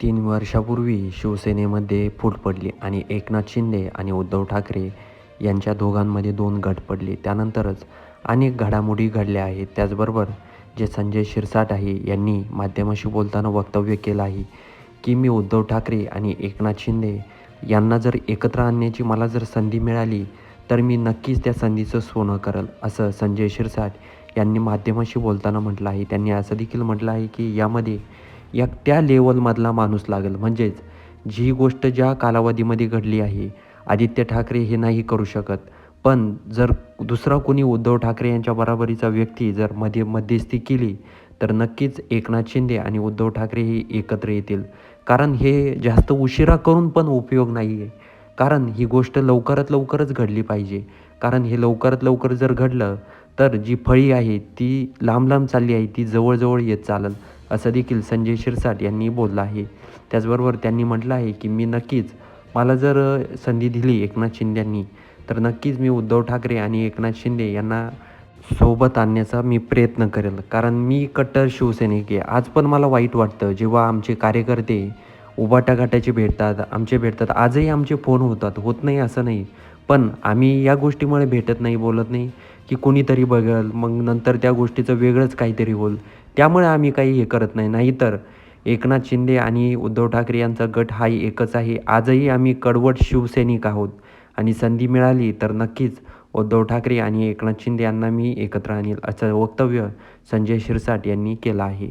तीन वर्षापूर्वी शिवसेनेमध्ये फूट पडली आणि एकनाथ शिंदे आणि उद्धव ठाकरे यांच्या दोघांमध्ये दोन गट पडले. त्यानंतरच अनेक घडामोडी घडल्या आहेत. त्याचबरोबर जे संजय शिरसाट आहे यांनी माध्यमाशी बोलताना वक्तव्य केलं आहे की मी उद्धव ठाकरे आणि एकनाथ शिंदे यांना जर एकत्र आणण्याची मला जर संधी मिळाली तर मी नक्कीच त्या संधीचं सोनं करल असं संजय शिरसाट यांनी माध्यमाशी बोलताना म्हटलं आहे. त्यांनी असं देखील म्हटलं आहे की यामध्ये या त्या लेवलमधला माणूस लागेल. म्हणजेच जी गोष्ट ज्या कालावधीमध्ये घडली आहे आदित्य ठाकरे हे नाही करू शकत. पण जर दुसरा कोणी उद्धव ठाकरे यांच्या बराबरीचा व्यक्ती जर मध्ये मध्यस्थी केली तर नक्कीच एकनाथ शिंदे आणि उद्धव ठाकरे हे एकत्र येतील. कारण हे जास्त उशिरा करून पण उपयोग नाही आहे कारण ही गोष्ट लवकरात लवकरच घडली पाहिजे. कारण हे लवकरात लवकर जर घडलं तर जी फळी आहे ती लांब लांब चालली आहे ती जवळजवळ येत चालेल. असं देखील संजय शिरसाट यांनी बोललं आहे. त्याचबरोबर त्यांनी म्हटलं आहे की मी नक्कीच मला जर संधी दिली एकनाथ शिंदेंनी तर नक्कीच मी उद्धव ठाकरे आणि एकनाथ शिंदे यांना सोबत आणण्याचा मी प्रयत्न करेल. कारण मी कट्टर शिवसैनिक आहे. आज पण मला वाईट वाटतं जेव्हा आमचे कार्यकर्ते उबाटाघाटाचे भेटतात आमचे भेटतात. आजही आमचे फोन होतात. होत नाही असं नाही. पण आम्ही या गोष्टीमुळे भेटत नाही बोलत नाही की कोणीतरी बघल मग नंतर त्या गोष्टीचं वेगळंच काहीतरी होईल. त्यामुळे आम्ही काही हे करत नाही. नाहीतर एकनाथ शिंदे आणि उद्धव ठाकरे यांचा गट हा एकच आहे. आजही आम्ही कडवट शिवसैनिक आहोत आणि संधी मिळाली तर नक्कीच उद्धव ठाकरे आणि एकनाथ शिंदे यांना मी एकत्र आणील असं वक्तव्य संजय शिरसाट यांनी केलं आहे.